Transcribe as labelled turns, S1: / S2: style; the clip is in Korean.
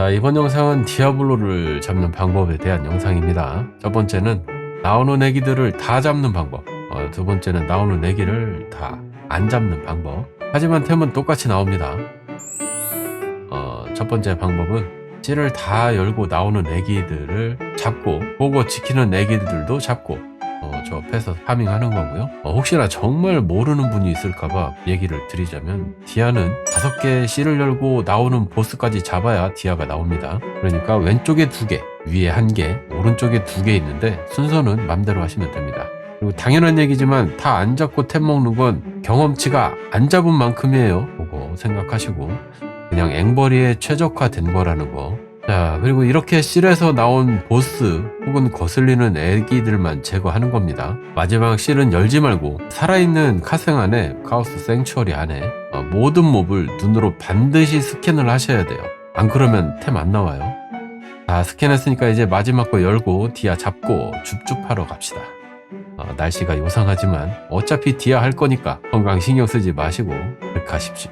S1: 자, 이번 영상은 디아블로를 잡는 방법에 대한 영상입니다. 첫 번째는 나오는 애기들을 다 잡는 방법. 어, 두 번째는 나오는 애기를 다 안 잡는 방법. 하지만 템은 똑같이 나옵니다. 어, 첫 번째 방법은 씨를 다 열고 나오는 애기들을 잡고 보고 지키는 애기들도 잡고 어, 저 앞에서 파밍하는 거고요. 어, 혹시나 정말 모르는 분이 있을까봐 얘기를 드리자면 디아는 다섯 개 씨를 열고 나오는 보스까지 잡아야 디아가 나옵니다. 그러니까 왼쪽에 두 개, 위에 한 개, 오른쪽에 두 개 있는데 순서는 맘대로 하시면 됩니다. 그리고 당연한 얘기지만 다 안 잡고 템 먹는 건 경험치가 안 잡은 만큼이에요. 보고 생각하시고 그냥 앵벌이에 최적화된 거라는 거. 자, 그리고 이렇게 실에서 나온 보스 혹은 거슬리는 애기들만 제거하는 겁니다. 마지막 실은 열지 말고 살아있는 카생 안에 카오스 생츄어리 안에 어, 모든 몹을 눈으로 반드시 스캔을 하셔야 돼요. 안 그러면 템 안 나와요. 자, 스캔했으니까 이제 마지막 거 열고 디아 잡고 줍줍하러 갑시다. 어, 날씨가 요상하지만 어차피 디아 할 거니까 건강 신경 쓰지 마시고 가십시오.